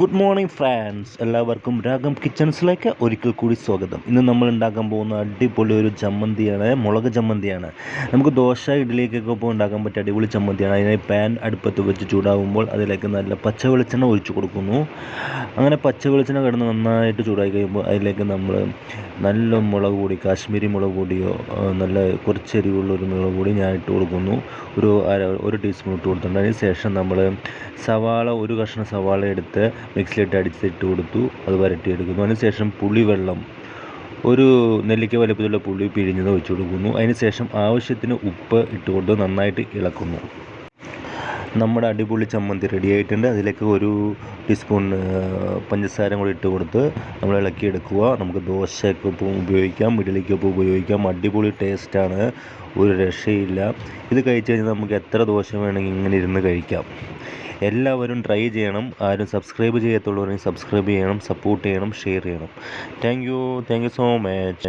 Good morning France എല്ലാവർക്കും രാഗം കിച്ചൺസിലേക്ക് ഒരിക്കൽ കൂടി സ്വാഗതം. ഇന്ന് നമ്മൾ ഉണ്ടാക്കാൻ പോകുന്ന അടിപൊളി ഒരു ചമ്മന്തിയാണ് മുളക് ചമ്മന്തിയാണ്. നമുക്ക് ദോശ ഇഡ്ഡലിക്കൊക്കെ ഇപ്പോൾ ഉണ്ടാക്കാൻ പറ്റിയ അടിപൊളി ചമ്മന്തിയാണ്. അതിനെ പാൻ അടുപ്പത്ത് വെച്ച് ചൂടാകുമ്പോൾ അതിലേക്ക് നല്ല പച്ച വെളിച്ചെണ്ണ ഒഴിച്ചു കൊടുക്കുന്നു. അങ്ങനെ പച്ച വെളിച്ചെണ്ണ കിടന്ന് നന്നായിട്ട് ചൂടായി കഴിയുമ്പോൾ അതിലേക്ക് നമ്മൾ നല്ല മുളക് പൊടി കാശ്മീരി മുളക് പൊടിയോ നല്ല കുറച്ച് എരിവുള്ള ഒരു മുളക് പൊടി ഞാൻ ഇട്ട് കൊടുക്കുന്നു. ഒരു ഒരു ടീസ്പൂൺ ഇട്ട് കൊടുത്തിട്ടുണ്ട്. അതിന് ശേഷം നമ്മൾ സവാള ഒരു കഷ്ണം സവാള എടുത്ത് മിക്സിയിലിട്ട് അടിച്ചിട്ട് കൊടുത്തു. അത് വരട്ടിയെടുക്കുന്നു. അതിനുശേഷം പുളിവെള്ളം. ഒരു നെല്ലിക്ക വലുപ്പത്തിലുള്ള പുളി പിഴിഞ്ഞത് ഒഴിച്ചു കൊടുക്കുന്നു. അതിനുശേഷം ആവശ്യത്തിന് ഉപ്പ് ഇട്ടുകൊണ്ട് നന്നായിട്ട് ഇളക്കുന്നു. നമ്മുടെ അടിപൊളി ചമ്മന്തി റെഡി ആയിട്ടുണ്ട്. അതിലേക്ക് ഒരു ടീസ്പൂൺ പഞ്ചസാര കൂടി ഇട്ട് കൊടുത്ത് നമ്മൾ ഇളക്കി എടുക്കുക. നമുക്ക് ദോശക്കൊപ്പം ഉപയോഗിക്കാം ഇഡലിക്കൊപ്പം ഉപയോഗിക്കാം. അടിപൊളി ടേസ്റ്റാണ് ഒരു രക്ഷയില്ല. ഇത് കഴിച്ച് കഴിഞ്ഞാൽ നമുക്ക് എത്ര ദോശ വേണമെങ്കിൽ ഇങ്ങനെ ഇരുന്ന് കഴിക്കാം. എല്ലാവരും ട്രൈ ചെയ്യണം. ആരും സബ്സ്ക്രൈബ് ചെയ്യാത്തുള്ളവരെങ്കിൽ സബ്സ്ക്രൈബ് ചെയ്യണം സപ്പോർട്ട് ചെയ്യണം ഷെയർ ചെയ്യണം. Thank you thank you so much